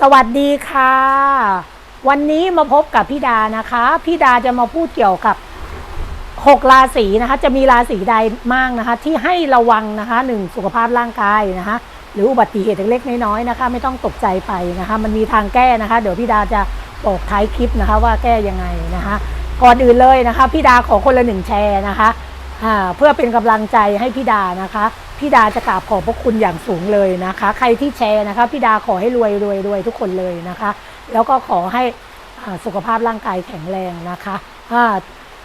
สวัสดีค่ะ วันนี้มาพบกับพี่ดานะคะพี่ดาจะมาพูดเกี่ยวกับหกราศีนะคะ จะมีราศีใดบ้างนะคะ ที่ให้ระวังนะคะหนึ่งสุขภาพร่างกายนะคะ หรืออุบัติเหตุเล็กๆน้อยๆนะคะ ไม่ต้องตกใจไปนะคะ มันมีทางแก้นะคะ เดี๋ยวพี่ดาจะบอกท้ายคลิปนะคะ ว่าแก้ยังไงนะคะก่อนอื่นเลยนะคะพี่ดาขอคนละหนึ่งแชร์นะคะเพื่อเป็นกำลังใจให้พี่ดานะคะ พี่ดาจะกราบขอบพระคุณอย่างสูงเลยนะคะ ใครที่แชร์นะคะพี่ดาขอให้รวยรวยรวยทุกคนเลยนะคะ แล้วก็ขอให้สุขภาพร่างกายแข็งแรงนะคะ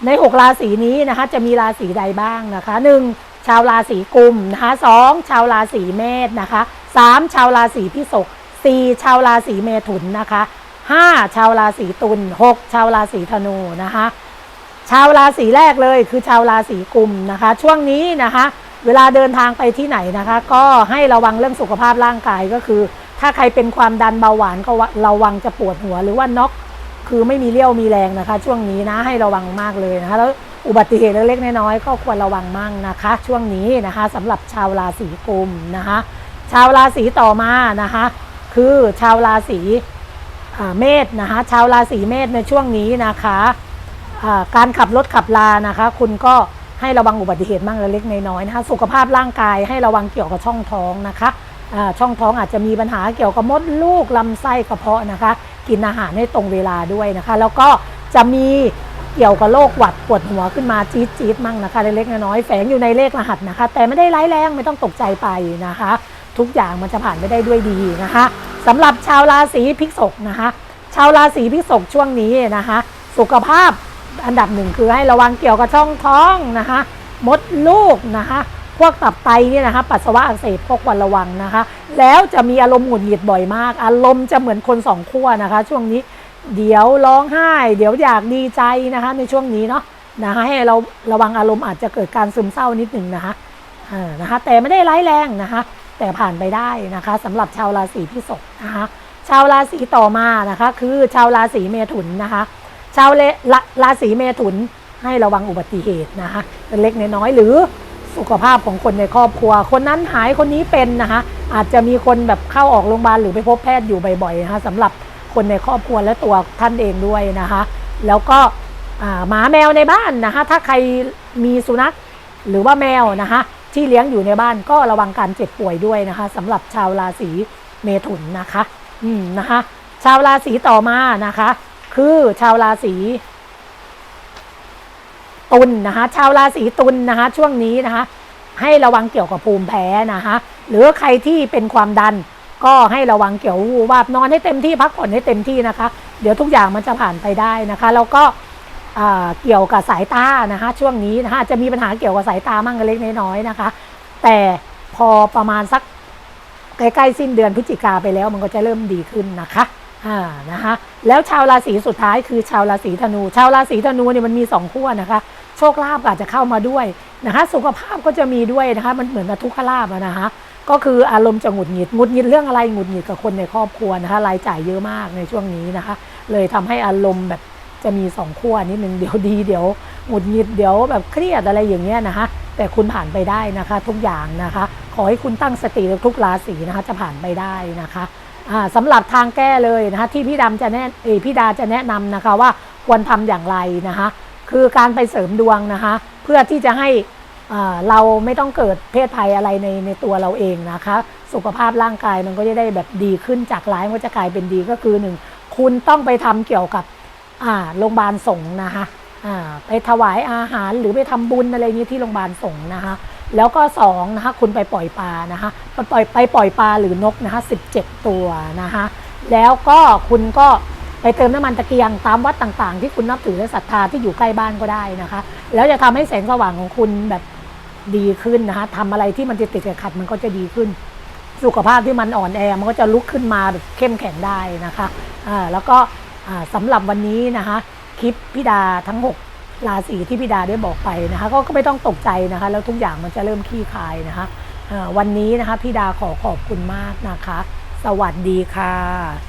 ในหกราศีนี้นะคะจะมีราศีใดบ้างนะคะหนึ่งชาวราศีกุมนะคะสองชาวราศีเมษนะคะสามชาวราศีพิษกสี่ชาวราศีเมถุนนะคะห้าชาวราศีตุลหกชาวราศีธนูนะคะ ชาวราศีแรกเลยคือชาวราศีกุมนะคะ ช่วงนี้นะคะ เวลาเดินทางไปที่ไหนนะคะ ก็ให้ระวังเรื่องสุขภาพร่างกายก็คือ ถ้าใครเป็นความดันเบาหวานก็ระวังจะปวดหัว หรือว่าน็อกคือไม่มีเรี่ยวมีแรงนะคะ ช่วงนี้นะให้ระวังมากเลยนะคะแล้วอุบัติเหตุเล็กๆน้อยๆก็ควรระวังมั่งนะคะ ช่วงนี้นะคะสำหรับชาวราศีกุมนะคะ ชาวราศีต่อมานะคะ คือชาวราศีเมษนะคะ ชาวราศีเมษในช่วงนี้นะคะการขับรถขับลานะคะ คุณก็ ให้ระวังอุบัติเหตุบ้างเล็กน้อยนะคะสุขภาพร่างกายให้ระวังเกี่ยวกับช่องท้องนะคะช่องท้องอาจจะมีปัญหาเกี่ยวกับมดลูกลำไส้กระเพาะนะคะ กินอาหารให้ตรงเวลาด้วยนะคะ แล้วก็จะมีเกี่ยวกับโรคหวัดปวดหัวขึ้นมาจี๊ดจี๊ดมั่งนะคะ เล็กๆน้อยๆแฝงอยู่ในเลขรหัสนะคะ แต่ไม่ได้ร้ายแรงไม่ต้องตกใจไปนะคะ ทุกอย่างมันจะผ่านไปได้ด้วยดีนะคะสำหรับชาวราศีพฤษภนะคะ ชาวราศีพฤษภช่วงนี้นะคะ สุขภาพ อันดับหนึ่งคือให้ระวังเกี่ยวกับช่องท้องนะคะ มดลูกนะคะ พวกตับไตเนี่ยนะคะ ปัสสาวะอักเสบพวกควรระวังนะคะ แล้วจะมีอารมณ์หงุดหงิดบ่อยมาก อารมณ์จะเหมือนคนสองขั้วนะคะ ช่วงนี้เดี๋ยวร้องไห้ เดี๋ยวอยากดีใจนะคะ ในช่วงนี้เนาะนะคะให้เราระวังอารมณ์อาจจะเกิดการซึมเศร้านิดหนึ่งนะคะอ่านะคะ แต่ไม่ได้ร้ายแรงนะคะ แต่ผ่านไปได้นะคะสำหรับชาวราศีพฤษภนะคะ ชาวราศีต่อมานะคะ คือชาวราศีเมถุนนะคะ ชาวเลราราศีเมถุนให้ระวังอุบัติเหตุนะคะเล็กน้อยหรือสุขภาพของคนในครอบครัว คนนั้นหายคนนี้เป็นนะคะอาจจะมีคนแบบเข้าออกโรงพยาบาลหรือไปพบแพทย์อยู่บ่อยๆนะคะสำหรับคนในครอบครัวและตัวท่านเองด้วยนะคะ แล้วก็หมาแมวในบ้านนะคะถ้าใครมีสุนัขหรือว่าแมวนะคะที่เลี้ยงอยู่ในบ้านก็ระวังการเจ็บป่วยด้วยนะคะสำหรับชาวราศีเมถุนนะคะอืมนะคะชาวราศีต่อมานะคะ คือชาวราศีตุลนะคะ ชาวราศีตุลนะคะ ช่วงนี้นะคะ ให้ระวังเกี่ยวกับภูมิแพ้นะคะหรือใครที่เป็นความดันก็ให้ระวังเกี่ยววูบวาบนอนให้เต็มที่พักผ่อนให้เต็มที่นะคะ เดี๋ยวทุกอย่างมันจะผ่านไปได้นะคะ แล้วก็เกี่ยวกับสายตานะคะ ช่วงนี้นะคะจะมีปัญหาเกี่ยวกับสายตามั่งเล็กน้อยนะคะ แต่พอประมาณสักใกล้ๆสิ้นเดือนพฤศจิกาไปแล้วมันก็จะเริ่มดีขึ้นนะคะ อ่านะคะแล้วชาวราศีสุดท้ายคือชาวราศีธนู ชาวราศีธนูเนี่ยมันมีสองขั้วนะคะ โชคลาภอาจจะเข้ามาด้วยนะคะ สุขภาพก็จะมีด้วยนะคะ มันเหมือนกับทุกขลาภนะคะก็คืออารมณ์จะหงุดหงิดหงุดหงิดเรื่องอะไรหงุดหงิดกับคนในครอบครัวนะคะรายจ่ายเยอะมากในช่วงนี้นะคะ เลยทำให้อารมณ์แบบจะมีสองขั้วนิดนึงเดี๋ยวดีเดี๋ยวหงุดหงิดเดี๋ยวแบบเครียดอะไรอย่างเงี้ยนะคะ แต่คุณผ่านไปได้นะคะ ทุกอย่างนะคะ ขอให้คุณตั้งสติทุกราศีนะคะ จะผ่านไปได้นะคะ สำหรับทางแก้เลยนะคะที่พี่ดำจะแนะพี่ดาจะแนะนำนะคะว่าควรทำอย่างไรนะคะคือการไปเสริมดวงนะคะ เพื่อที่จะให้เราไม่ต้องเกิดเพศภัยอะไรในในตัวเราเองนะคะ สุขภาพร่างกายมันก็จะได้แบบดีขึ้นจากร้ายมันก็จะกลายเป็นดีก็คือหนึ่งคุณต้องไปทำเกี่ยวกับโรงพยาบาลสงฆ์นะคะไปถวายอาหารหรือไปทำบุญอะไรนี้ที่โรงพยาบาลสงฆ์นะคะ แล้วก็สองนะคะคุณไปปล่อยปลานะคะไปปล่อยไปปล่อยปลาหรือนกนะคะ17 ตัวนะคะแล้วก็คุณก็ไปเติมน้ำมันตะเกียงตามวัดต่างๆ ที่คุณนับถือและศรัทธาที่อยู่ใกล้บ้านก็ได้นะคะ แล้วจะทำให้แสงสว่างของคุณแบบดีขึ้นนะคะทำอะไรที่มันจะติดขัดมันก็จะดีขึ้น สุขภาพที่มันอ่อนแอมันก็จะลุกขึ้นมาแบบเข้มแข็งได้นะคะอ่าแล้วก็อ่าสำหรับวันนี้นะคะคลิปพิดาทั้ง 6 ราศีที่พิดาได้บอกไปนะคะก็ก็ไม่ต้องตกใจนะคะ แล้วทุกอย่างมันจะเริ่มคลี่คลายนะคะวันนี้นะคะพิดาขอขอบคุณมากนะคะ สวัสดีค่ะ